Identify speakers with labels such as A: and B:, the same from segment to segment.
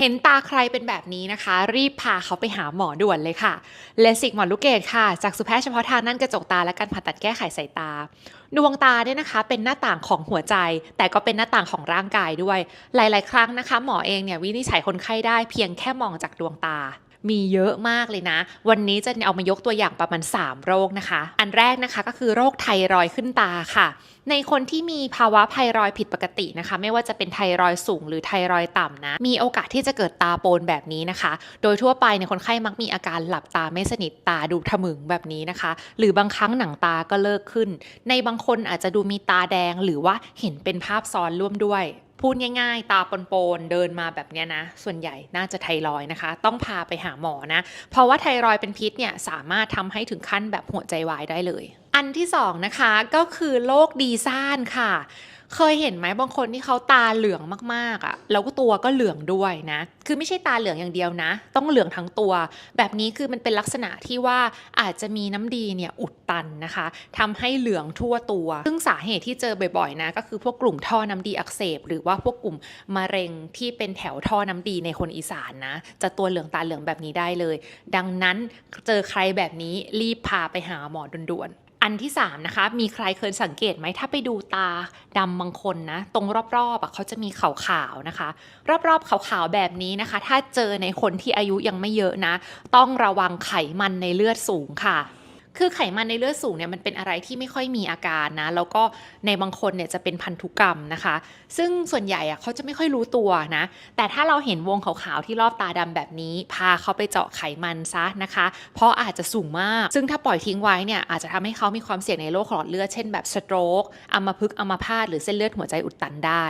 A: เห็นตาใครเป็นแบบนี้นะคะ รีบพาเขาไปหาหมอด่วนเลยค่ะเลสิกหมอลูกเกดค่ะ จากสุแพทย์เฉพาะทางนั่นกระจกตาและการผ่าตัดแก้ไขสายตา ดวงตาเนี่ยนะคะ เป็นหน้าต่างของหัวใจ แต่ก็เป็นหน้าต่างของร่างกายด้วย หลาย ๆ ครั้งนะคะ หมอเองเนี่ยวินิจฉัยคนไข้ได้เพียงแค่มองจากดวงตา มีเยอะมากเลยนะ วันนี้จะเอามายกตัวอย่างประมาณ 3 โรคนะคะ อันแรกนะคะก็คือโรคไทรอยขึ้นตาค่ะ ในคนที่มีภาวะไทรอยผิดปกตินะคะ ไม่ว่าจะเป็นไทรอยสูงหรือไทรอยต่ำนะ มีโอกาสที่จะเกิดตาโปนแบบนี้นะคะ โดยทั่วไปเนี่ยคนไข้มักมีอาการหลับตาไม่สนิทตาดูทะมึงแบบนี้นะคะ หรือบางครั้งหนังตาก็เลิกขึ้น ในบางคนอาจจะดูมีตาแดงหรือว่าเห็นเป็นภาพซ้อนร่วมด้วย พูดง่ายๆ ตาปนๆเดินมาแบบเนี้ยนะ ส่วนใหญ่น่าจะไทรอยนะคะ ต้องพาไปหาหมอนะ เพราะว่าไทรอยเป็นพิษเนี่ยสามารถทำให้ถึงขั้นแบบหัวใจวายได้เลย อันที่สองนะคะก็คือโรคดีซ่านค่ะ เคยเห็นไหมบางคนที่เขาตาเหลืองมากๆอะ่ะแล้วก็ตัวก็เหลืองด้วยนะ คือไม่ใช่ตาเหลืองอย่างเดียวนะ ต้องเหลืองทั้งตัว แบบนี้คือมันเป็นลักษณะที่ว่าอาจจะมีน้ำดีเนี่ยอุดตันนะคะทำให้เหลืองทั่วตัว ซึ่งสาเหตุที่เจอบ่อยๆนะก็คือพวกกลุ่มท่อน้ำดีอักเสบ หรือว่าพวกกลุ่มมะเร็งที่เป็นแถวท่อน้ำดีในคนอีสานนะ จะตัวเหลืองตาเหลืองแบบนี้ได้เลย ดังนั้นเจอใครแบบนี้รีบพาไปหาหมอด่วนๆ อันที่3นะคะมีใครเคยสังเกตไหมถ้าไปดูตาดำบางคนนะ ตรงรอบๆอะเขาจะมีขาวๆนะคะ รอบๆขาวๆแบบนี้นะคะ ถ้าเจอในคนที่อายุยังไม่เยอะนะ ต้องระวังไขมันในเลือดสูงค่ะ คือไขมันในเลือดสูงเนี่ยมันเป็นอะไรที่ไม่ค่อยมีอาการนะ แล้วก็ในบางคนเนี่ยจะเป็นพันธุกรรมนะคะ ซึ่งส่วนใหญ่อะเขาจะไม่ค่อยรู้ตัวนะ แต่ถ้าเราเห็นวงขาวๆที่รอบตาดำแบบนี้ พาเขาไปเจาะไขมันซะนะคะ เพราะอาจจะสูงมาก ซึ่งถ้าปล่อยทิ้งไว้เนี่ยอาจจะทำให้เขามีความเสี่ยงในโรคหลอดเลือด เช่นแบบสโตรกอัมพฤกษ์อัมพาตหรือเส้นเลือดหัวใจอุดตันได้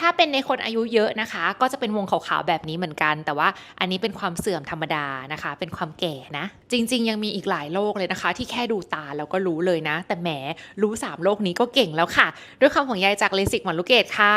A: ถ้าเป็นในคนอายุเยอะนะคะ ก็จะเป็นวงขาวๆแบบนี้เหมือนกัน แต่ว่าอันนี้เป็นความเสื่อมธรรมดานะคะ เป็นความแก่นะ จริง ๆ ยังมีอีกหลายโรคเลยนะคะ ที่แค่ดูตาแล้วก็รู้เลยนะ แต่แหมรู้3โรคนี้ก็เก่งแล้วค่ะ ด้วยคำของยายจากเลสิกหมอลูกเกดค่ะ